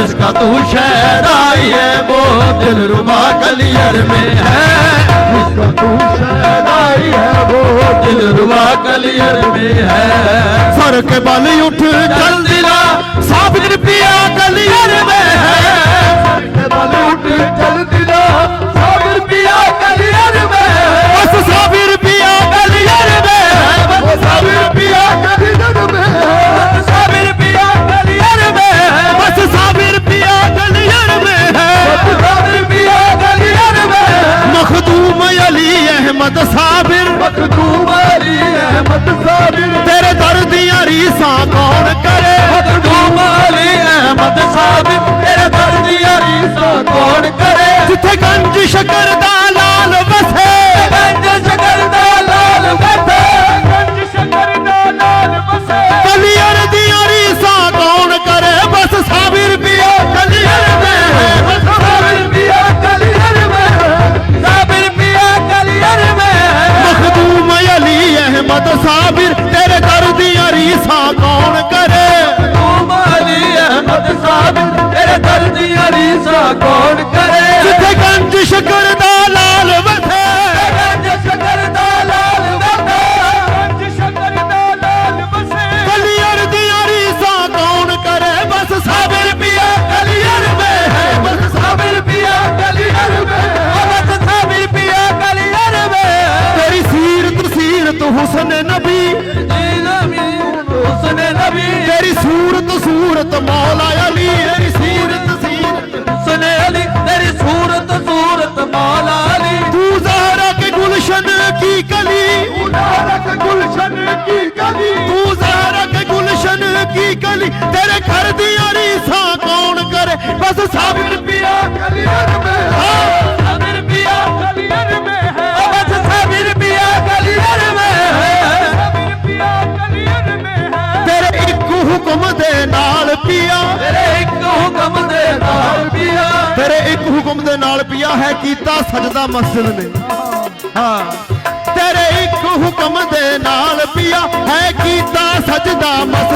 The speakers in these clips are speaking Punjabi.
इसका तू शहदाई है वो दिल रुबा कलियर में है इसका तू शहदाई है वो दिल रुबा कलियर में है सर के बल उठ चल दिला साबिर पिया कलियर में ਅਹਿਮਦ ਸਾਬਿਰ। ਮਖਦੂਮ ਅਲੀ ਅਹਿਮਦ ਸਾਬਿਰ ਤੇਰੇ ਦਰ ਦੀਆਂ ਰੀਸਾਂ ਕੌਣ ਕਰੇ? ਮਖਦੂਮ ਅਲੀ ਅਹਿਮਦ ਸਾਬਿਰ ਤੇਰੇ ਦਰ ਦੀਆਂ ਰੀਸਾਂ ਕੌਣ ਕਰੇ? ਜਿੱਥੇ ਗੰਢ ਹੁਸਨ ਨਬੀ। ਹੁਸਨ ਨਬੀ ਤੇਰੀ ਸੂਰਤ ਸੂਰਤ ਮੌਲਾ ਅਲੀ। ਤੇਰੀ ਸੂਰਤ ਸੂਰਤ ਹੁਸਨ ਅਲੀ ਤੇਰੀ ਸੂਰਤ ਸੂਰਤ ਮੌਲਾ ਅਲੀ। ਤੂੰ ਜ਼ਹਰਾ ਕੇ ਗੁਲਸ਼ਨ ਕੀ ਕਲੀ। ਤੂੰ ਜ਼ਹਰਾ ਕੇ ਗੁਲਸ਼ਨ ਕੀ ਕਲੀ। ਤੂੰ ਜ਼ਹਰਾ ਕੇ ਗੁਲਸ਼ਨ ਕੀ ਕਲੀ। ਤੇਰੇ ਘਰ ਦੀ ਅਰੀਸਾ ਕੌਣ ਕਰੇ? ਬਸ ਸਾਬਤ ਪਿਆ ਕਰ। ਦੇ ਨਾਲ ਪਿਆ ਹੈ ਕੀਤਾ ਸਜਦਾ ਮਸਜਿਦ ਨੇ। ਹਾਂ। ਤੇਰੇ ਇੱਕ ਹੁਕਮ ਦੇ ਨਾਲ ਪਿਆ ਹੈ ਕੀਤਾ ਸਜਦਾ ਮਸਜਿਦ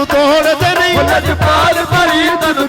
ਤੈਨੂੰ ਤੋੜ ਦੇ ਨਹੀਂ। ਲਜਪਾਲ ਭਰੀ ਤੈਨੂੰ